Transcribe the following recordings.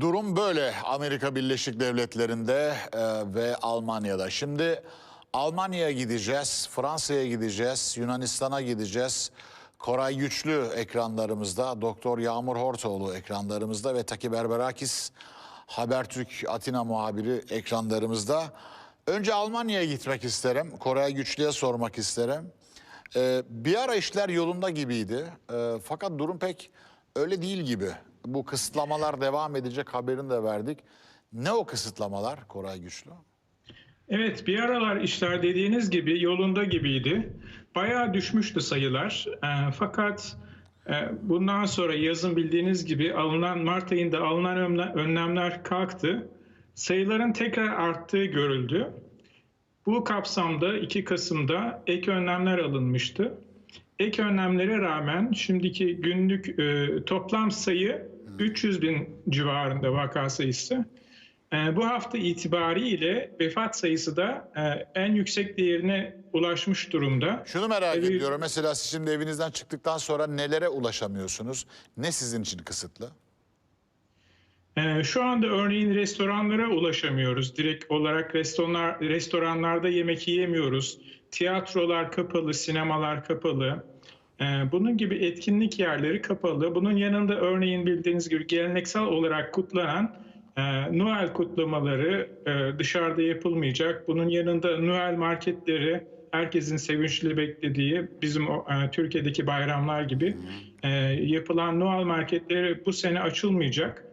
durum böyle Amerika Birleşik Devletleri'nde e, ve Almanya'da. Şimdi Almanya'ya gideceğiz, Fransa'ya gideceğiz, Yunanistan'a gideceğiz. Koray Güçlü ekranlarımızda, Doktor Yağmur Hortoğlu ekranlarımızda ve Taki Berberakis Habertürk Atina muhabiri ekranlarımızda. Önce Almanya'ya gitmek isterim, Koray Güçlü'ye sormak isterim. Ee, bir ara işler yolunda gibiydi. Ee, fakat durum pek öyle değil gibi. Bu kısıtlamalar devam edecek haberini de verdik. Ne o kısıtlamalar Koray Güçlü? Evet bir aralar işler dediğiniz gibi yolunda gibiydi. Bayağı düşmüştü sayılar. E, fakat e, bundan sonra yazın bildiğiniz gibi alınan Mart ayında alınan önle- önlemler kalktı. Sayıların tekrar arttığı görüldü. Bu kapsamda 2 Kasım'da ek önlemler alınmıştı. Ek önlemlere rağmen şimdiki günlük e, toplam sayı 300 bin civarında vaka sayısı. E, bu hafta itibariyle vefat sayısı da e, en yüksek değerine ulaşmış durumda. Şunu merak Evet. ediyorum. Mesela siz şimdi evinizden çıktıktan sonra nelere ulaşamıyorsunuz? Ne sizin için kısıtlı? Ee, Şu anda örneğin restoranlara ulaşamıyoruz. Direkt olarak restoranlar, restoranlarda yemek yiyemiyoruz. Tiyatrolar kapalı, sinemalar kapalı. Ee, Bunun gibi etkinlik yerleri kapalı. Bunun yanında örneğin bildiğiniz gibi geleneksel olarak kutlanan e, Noel kutlamaları e, dışarıda yapılmayacak. Bunun yanında Noel marketleri herkesin sevinçli beklediği bizim e, Türkiye'deki bayramlar gibi yapılan Noel marketleri bu sene açılmayacak.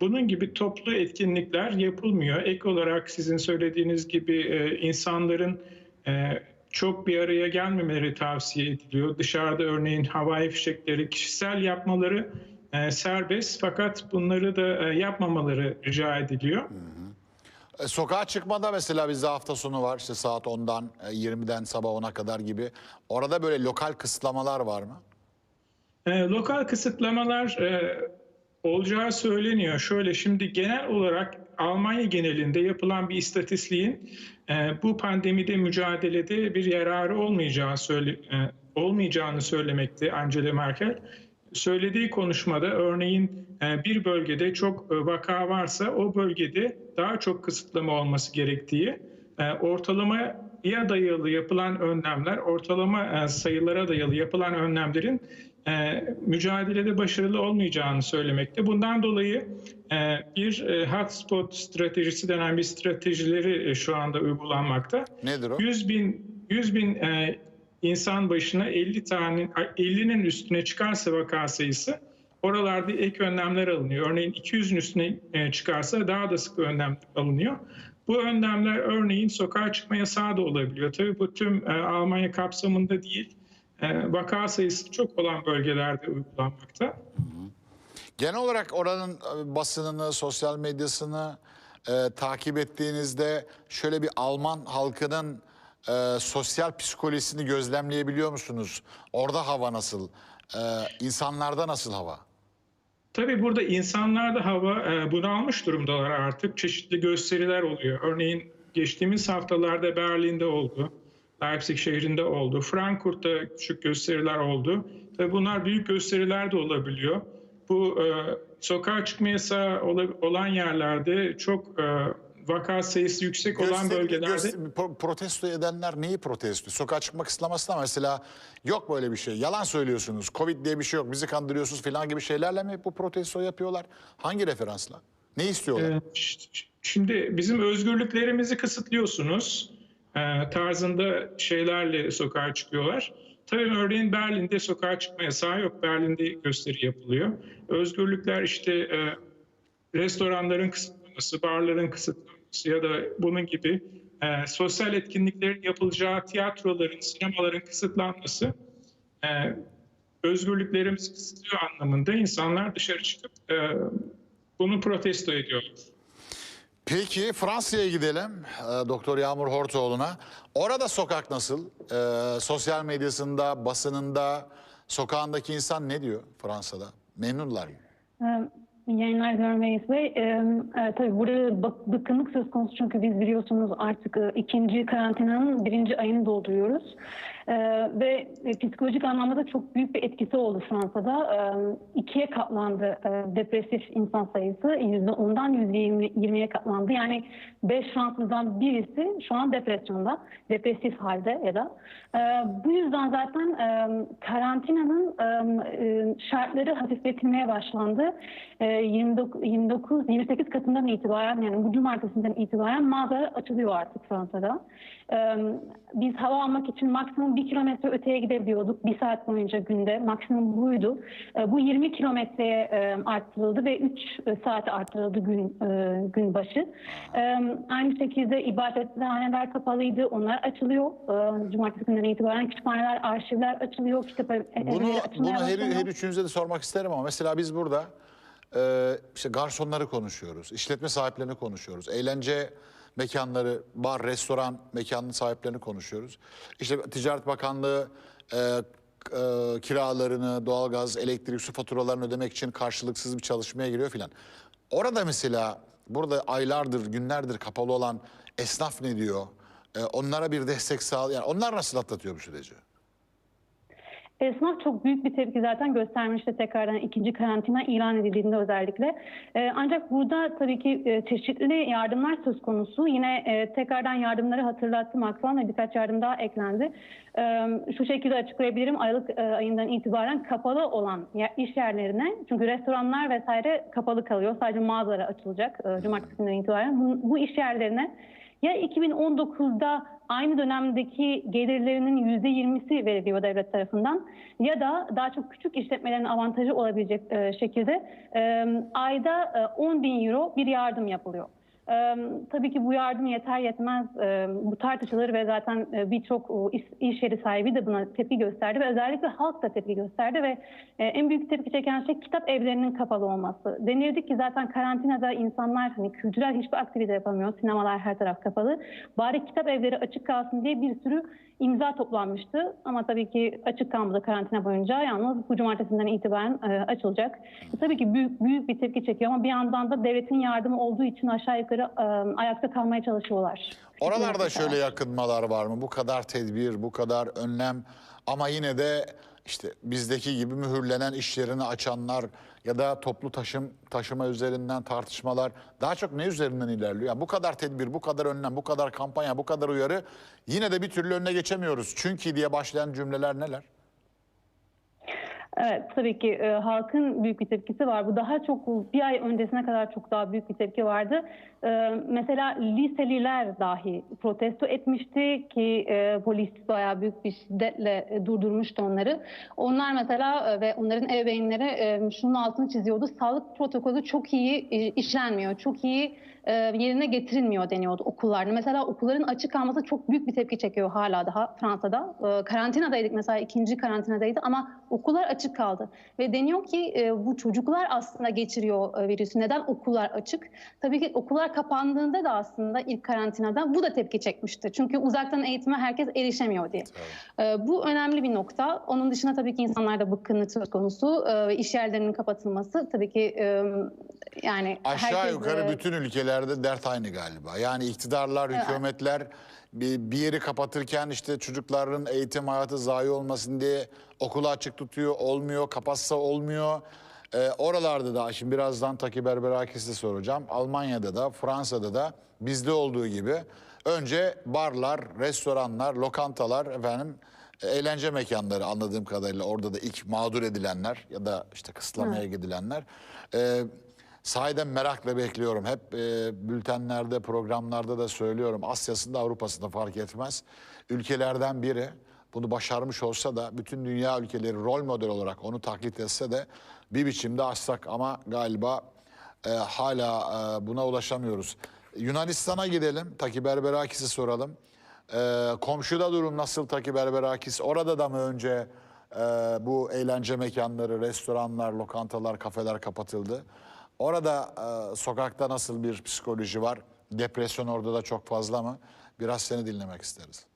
Bunun gibi toplu etkinlikler yapılmıyor. Ek olarak sizin söylediğiniz gibi insanların çok bir araya gelmemeleri tavsiye ediliyor. Dışarıda örneğin havai fişekleri kişisel yapmaları e, serbest fakat bunları da e, yapmamaları rica ediliyor. E, sokağa çıkmada mesela bizde hafta sonu var. İşte saat 10'dan e, 20'den sabah 10'a kadar gibi. Orada böyle lokal kısıtlamalar var mı? E, lokal kısıtlamalar e, olacağı söyleniyor. Şöyle şimdi genel olarak Almanya genelinde yapılan bir istatistiğin e, bu pandemide mücadelede bir yararı olmayacağı söyle, e, olmayacağını söylemekte Angela Merkel. Söylediği konuşmada örneğin e, bir bölgede çok vaka varsa o bölgede daha çok kısıtlama olması gerektiği, ortalamaya dayalı yapılan önlemler, ortalama sayılara dayalı yapılan önlemlerin e, mücadelede başarılı olmayacağını söylemekte. Bundan dolayı e, bir e, hotspot stratejisi denen bir stratejileri e, şu anda uygulanmakta. Nedir o? 100 bin, 100 bin e, insan başına 50 tane 50'nin üstüne çıkarsa vaka sayısı oralarda ek önlemler alınıyor. Örneğin 200'ün üstüne e, çıkarsa daha da sık önlemler alınıyor. Bu önlemler örneğin sokağa çıkma yasağı da olabiliyor. Tabii bu tüm e, Almanya kapsamında değil. E, vaka sayısı çok olan bölgelerde uygulanmakta. Genel olarak oranın e, basınını, sosyal medyasını e, takip ettiğinizde şöyle bir Alman halkının e, sosyal psikolojisini gözlemleyebiliyor musunuz? Orada hava nasıl? E, insanlarda nasıl hava? Tabii burada insanlar da hava e, bunalmış durumdalar artık. Çeşitli gösteriler oluyor. Örneğin geçtiğimiz haftalarda Berlin'de oldu. Leipzig şehrinde oldu. Frankfurt'ta küçük gösteriler oldu. Tabii bunlar büyük gösteriler de olabiliyor. Bu e, sokağa çıkma yasağı ola- olan yerlerde çok e, vaka sayısı yüksek olan Göster- bölgelerde göster- pro- protesto edenler neyi protesto? Sokağa çıkmak istemesin ama mesela yok böyle bir şey. Yalan söylüyorsunuz. Covid diye bir şey yok. Bizi kandırıyorsunuz falan gibi şeylerle mi bu protesto yapıyorlar? Hangi referansla? Ne istiyorlar? Ee, Şimdi bizim özgürlüklerimizi kısıtlıyorsunuz tarzında şeylerle sokağa çıkıyorlar. Tabii örneğin Berlin'de sokağa çıkma yasağı yok. Berlin'de gösteri yapılıyor. Özgürlükler işte e, restoranların kısıtlanması, barların kısıtlanması ya da bunun gibi e, sosyal etkinliklerin yapılacağı tiyatroların, sinemaların kısıtlanması e, özgürlüklerimizi kısıtlıyor anlamında insanlar dışarı çıkıp e, bunu protesto ediyorlar. Peki Fransa'ya gidelim. Ee, Doktor Yağmur Hortoğlu'na. Orada sokak nasıl? Ee, sosyal medyasında, basınında, sokağındaki insan ne diyor Fransa'da? Memnunlar mı? İyi yayınlar Görmeyiz Bey. Ee, e, tabii burada bak- bıkkınlık söz konusu çünkü biz biliyorsunuz artık e, ikinci karantinanın birinci ayını dolduruyoruz. Ee, ve e, psikolojik anlamda da çok büyük bir etkisi oldu Fransa'da. Ee, ikiye katlandı e, depresif insan sayısı. Yüzde ondan yüzde yirmiye katlandı. Yani beş Fransızdan birisi şu an depresyonda, depresif halde ya da. Ee, bu yüzden zaten e, karantinanın e, e, şartları hafifletilmeye başlandı. E, 29, 29 28 Kasım'dan itibaren yani bu cumartesinden itibaren mağaza açılıyor artık Fransa'da. E, biz hava almak için maksimum bir kilometre öteye gidebiliyorduk bir saat boyunca günde. Maksimum buydu. E, bu 20 kilometreye e, arttırıldı ve 3 saate arttırıldı gün e, gün başı. E, aynı şekilde ibadethaneler kapalıydı. Onlar açılıyor. E, cumartesi günden itibaren kütüphaneler, arşivler açılıyor. Kitap Bunu, bunu her, her üçünüze de sormak isterim ama mesela biz burada e, işte garsonları konuşuyoruz, işletme sahiplerini konuşuyoruz, eğlence mekanları, bar, restoran mekanının sahiplerini konuşuyoruz. İşte Ticaret Bakanlığı e, e, kiralarını, doğalgaz, elektrik, su faturalarını ödemek için karşılıksız bir çalışmaya giriyor filan. Orada mesela burada aylardır, günlerdir kapalı olan esnaf ne diyor? E, onlara bir destek sağlıyor. Yani onlar nasıl atlatıyor bu süreci? Esnaf çok büyük bir tepki zaten göstermişti tekrardan ikinci karantina ilan edildiğinde özellikle. Ee, ancak burada tabii ki e, çeşitli yardımlar söz konusu. Yine e, tekrardan yardımları hatırlattı Macron ve birkaç yardım daha eklendi. Ee, şu şekilde açıklayabilirim. Aylık e, ayından itibaren kapalı olan iş yerlerine çünkü restoranlar vesaire kapalı kalıyor. Sadece mağazalar açılacak e, cumartesi günden itibaren. Bu, bu iş yerlerine ya 2019'da aynı dönemdeki gelirlerinin %20'si veriliyor devlet tarafından ya da daha çok küçük işletmelerin avantajı olabilecek e, şekilde e, ayda e, 10 bin euro bir yardım yapılıyor. E, tabii ki bu yardım yeter yetmez e, bu tartışılır ve zaten e, birçok e, iş, iş yeri sahibi de buna tepki gösterdi ve özellikle halk da tepki gösterdi ve e, en büyük tepki çeken şey kitap evlerinin kapalı olması. Denirdi ki zaten karantinada insanlar hani kültürel hiçbir aktivite yapamıyor. Sinemalar her taraf kapalı. Bari kitap evleri açık kalsın diye bir sürü imza toplanmıştı. Ama tabii ki açık kalmadı karantina boyunca. Yalnız bu cumartesinden itibaren e, açılacak. E, tabii ki büyük büyük bir tepki çekiyor ama bir yandan da devletin yardımı olduğu için aşağı yukarı e, ayakta kalmaya çalışıyorlar. Oralarda şöyle yakınmalar var mı? Bu kadar tedbir, bu kadar önlem ama yine de işte bizdeki gibi mühürlenen iş yerini açanlar ya da toplu taşım taşıma üzerinden tartışmalar daha çok ne üzerinden ilerliyor? Yani bu kadar tedbir, bu kadar önlem, bu kadar kampanya, bu kadar uyarı yine de bir türlü önüne geçemiyoruz. Çünkü diye başlayan cümleler neler? Evet tabii ki e, halkın büyük bir tepkisi var. Bu daha çok bir ay öncesine kadar çok daha büyük bir tepki vardı. E, mesela liseliler dahi protesto etmişti ki e, polis bayağı büyük bir şiddetle e, durdurmuştu onları. Onlar mesela e, ve onların ebeveynleri e, şunun altını çiziyordu. Sağlık protokolü çok iyi e, işlenmiyor, çok iyi e, yerine getirilmiyor deniyordu okullarda. Mesela okulların açık kalması çok büyük bir tepki çekiyor hala daha Fransa'da. E, karantinadaydık mesela ikinci karantinadaydı ama okullar açık kaldı. Ve deniyor ki e, bu çocuklar aslında geçiriyor e, virüsü. Neden okullar açık? Tabii ki okullar kapandığında da aslında ilk karantinada bu da tepki çekmişti. Çünkü uzaktan eğitime herkes erişemiyor diye. E, bu önemli bir nokta. Onun dışında tabii ki insanlarda bıkkınlık söz konusu. E, ve iş yerlerinin kapatılması tabii ki e, yani Aşağı herkes, yukarı e, bütün ülkelerde dert aynı galiba. Yani iktidarlar, hükümetler bir, bir yeri kapatırken işte çocukların eğitim hayatı zayi olmasın diye okulu açık tutuyor, olmuyor, kapatsa olmuyor. Ee, oralarda da şimdi birazdan Taki Berberakis'e soracağım. Almanya'da da, Fransa'da da bizde olduğu gibi önce barlar, restoranlar, lokantalar efendim e, eğlence mekanları anladığım kadarıyla orada da ilk mağdur edilenler ya da işte kısıtlamaya gidilenler. Ee, Sahiden merakla bekliyorum. Hep e, bültenlerde, programlarda da söylüyorum. Asya'sında, Avrupa'sında fark etmez. Ülkelerden biri bunu başarmış olsa da bütün dünya ülkeleri rol model olarak onu taklit etse de bir biçimde açsak ama galiba e, hala e, buna ulaşamıyoruz. Yunanistan'a gidelim. Taki Berberakis'i soralım. E, komşuda durum nasıl Taki Berberakis? Orada da mı önce e, bu eğlence mekanları, restoranlar, lokantalar, kafeler kapatıldı? Orada e, sokakta nasıl bir psikoloji var? Depresyon orada da çok fazla mı? Biraz seni dinlemek isteriz.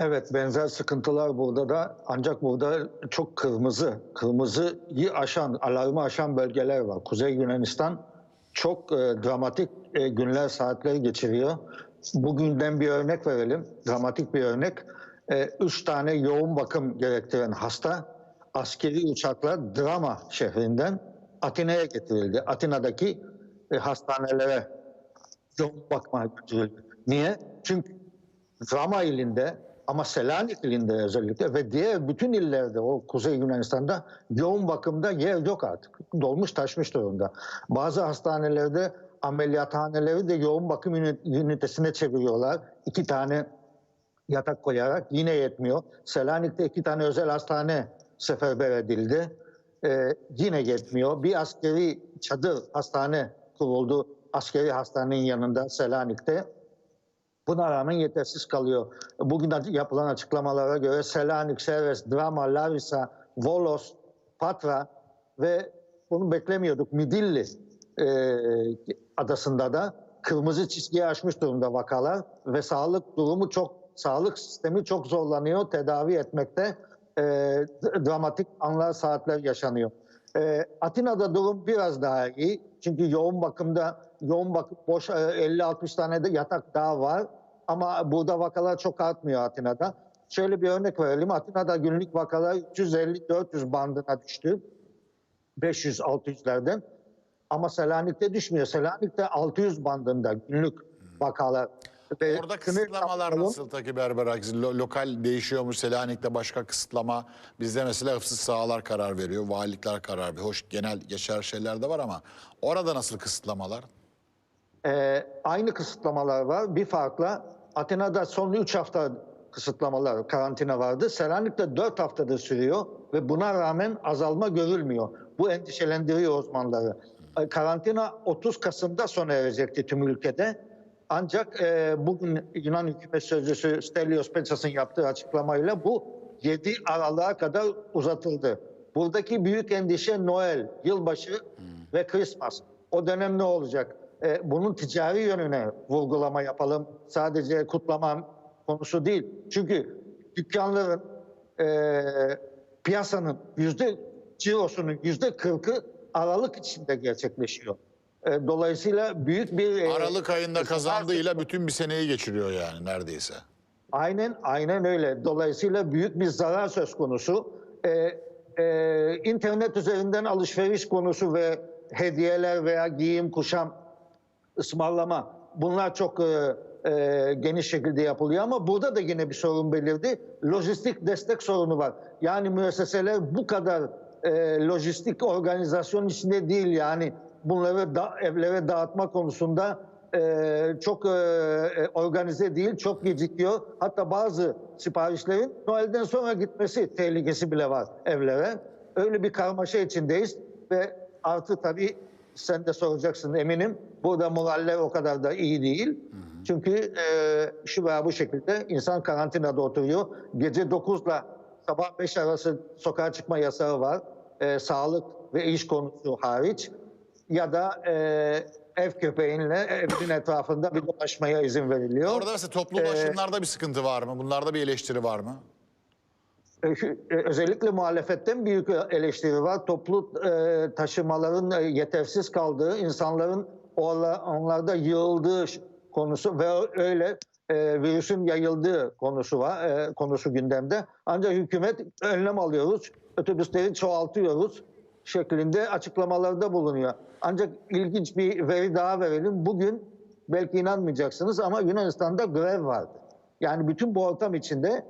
Evet benzer sıkıntılar burada da ancak burada çok kırmızı, kırmızıyı aşan, alarmı aşan bölgeler var. Kuzey Yunanistan çok e, dramatik e, günler, saatler geçiriyor. Bugünden bir örnek verelim, dramatik bir örnek. E, üç tane yoğun bakım gerektiren hasta askeri uçakla Drama şehrinden Atina'ya getirildi. Atina'daki e, hastanelere yoğun bakıma götürüldü. Niye? Çünkü Rama ilinde ama Selanik ilinde özellikle ve diğer bütün illerde o Kuzey Yunanistan'da yoğun bakımda yer yok artık. Dolmuş taşmış durumda. Bazı hastanelerde ameliyathaneleri de yoğun bakım ünit- ünitesine çeviriyorlar. İki tane yatak koyarak yine yetmiyor. Selanik'te iki tane özel hastane seferber edildi. Ee, yine yetmiyor. Bir askeri çadır hastane kuruldu askeri hastanenin yanında Selanik'te. Buna rağmen yetersiz kalıyor. Bugün yapılan açıklamalara göre Selanik, Seves, Drama, Larissa, Volos, Patra ve bunu beklemiyorduk Midilli e, adasında da kırmızı çizgiyi aşmış durumda vakalar ve sağlık durumu çok sağlık sistemi çok zorlanıyor tedavi etmekte e, dramatik anlar saatler yaşanıyor. E, Atina'da durum biraz daha iyi çünkü yoğun bakımda yoğun bakım boş e, 50-60 tane de yatak daha var ama burada vakalar çok artmıyor Atina'da. Şöyle bir örnek verelim. Atina'da günlük vakalar 350-400 bandına düştü. 500-600'lerden. Ama Selanik'te düşmüyor. Selanik'te 600 bandında günlük vakalar. Ve Orada sınır kısıtlamalar kapsamı- nasıl Taki Berberak? Lo- lokal değişiyormuş. Selanik'te başka kısıtlama. Bizde mesela hıfzı sahalar karar veriyor. Valilikler karar veriyor. Hoş genel geçer şeyler de var ama orada nasıl kısıtlamalar? Ee, aynı kısıtlamalar var. Bir farkla Atina'da son 3 hafta kısıtlamalar, karantina vardı. Selanik'te 4 haftadır sürüyor ve buna rağmen azalma görülmüyor. Bu endişelendiriyor uzmanları. Ee, Karantina 30 Kasım'da sona erecekti tüm ülkede. Ancak e, bugün Yunan hükümet sözcüsü Stelios Petras'ın yaptığı açıklamayla bu 7 Aralık'a kadar uzatıldı. Buradaki büyük endişe Noel, yılbaşı ve Christmas. O dönem ne olacak? E, bunun ticari yönüne vurgulama yapalım. Sadece kutlama konusu değil. Çünkü dükkanların, e, piyasanın yüzde cirosunun yüzde kırkı Aralık içinde gerçekleşiyor. E, dolayısıyla büyük bir... e, Aralık ayında kazandığıyla bütün bir seneyi geçiriyor yani neredeyse. Aynen, aynen öyle. Dolayısıyla büyük bir zarar söz konusu. Ee, e, internet üzerinden alışveriş konusu ve hediyeler veya giyim, kuşam, ısmarlama bunlar çok e, e, geniş şekilde yapılıyor ama burada da yine bir sorun belirdi. Lojistik destek sorunu var. Yani müesseseler bu kadar e, lojistik organizasyon içinde değil yani bunları da, evlere dağıtma konusunda e, çok e, e, organize değil, çok gecikiyor. Hatta bazı siparişlerin Noel'den sonra gitmesi tehlikesi bile var evlere. Öyle bir karmaşa içindeyiz ve artı tabii sen de soracaksın eminim. Burada moraller o kadar da iyi değil. Çünkü e, şu veya bu şekilde insan karantinada oturuyor. Gece 9 ile sabah 5 arası sokağa çıkma yasağı var. E, sağlık ve iş konusu hariç. Ya da e, ev köpeğinle evin etrafında bir dolaşmaya izin veriliyor. Orada mesela toplu ulaşımlarda bir sıkıntı var mı? Bunlarda bir eleştiri var mı? E, e, özellikle muhalefetten büyük eleştiri var. Toplu e, taşımaların e, yetersiz kaldığı, insanların orla- onlarda yığıldığı konusu ve öyle e, virüsün yayıldığı konusu var, e, konusu gündemde. Ancak hükümet önlem alıyoruz, otobüsleri çoğaltıyoruz şeklinde açıklamalarda bulunuyor. Ancak ilginç bir veri daha verelim. Bugün belki inanmayacaksınız ama Yunanistan'da grev vardı. Yani bütün bu ortam içinde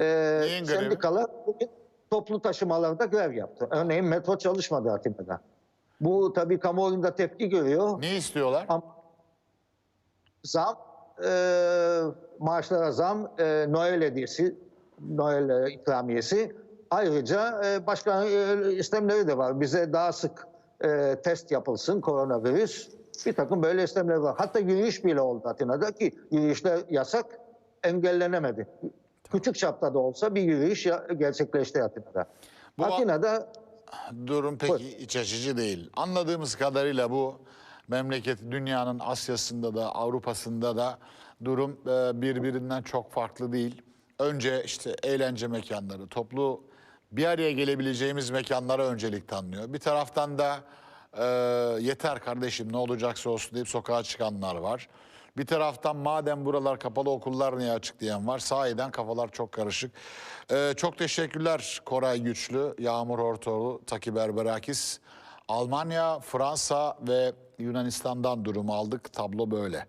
e, sendikalar bugün toplu taşımalarda grev yaptı. Örneğin metro çalışmadı Atina'da. Bu tabii kamuoyunda tepki görüyor. Ne istiyorlar? Ama zam, e, maaşlara zam, e, Noel hediyesi, Noel e, ikramiyesi. Ayrıca e, başka e, istemleri de var. Bize daha sık e, test yapılsın koronavirüs. Bir takım böyle istemler var. Hatta yürüyüş bile oldu Atina'da ki yürüyüşler yasak, engellenemedi. Küçük çapta da olsa bir yürüyüş gerçekleşti Atina'da. Bu- Atina'da Durum pek iç açıcı değil. Anladığımız kadarıyla bu memleket dünyanın Asya'sında da Avrupa'sında da durum birbirinden çok farklı değil. önce işte eğlence mekanları, toplu bir araya gelebileceğimiz mekanlara öncelik tanınıyor. Bir taraftan da e, yeter kardeşim ne olacaksa olsun deyip sokağa çıkanlar var. Bir taraftan madem buralar kapalı okullar niye açık diyen var. Sahiden kafalar çok karışık. E, çok teşekkürler Koray Güçlü, Yağmur Hortoğlu, Taki Berberakis. Almanya, Fransa ve Yunanistan'dan durum aldık. Tablo böyle.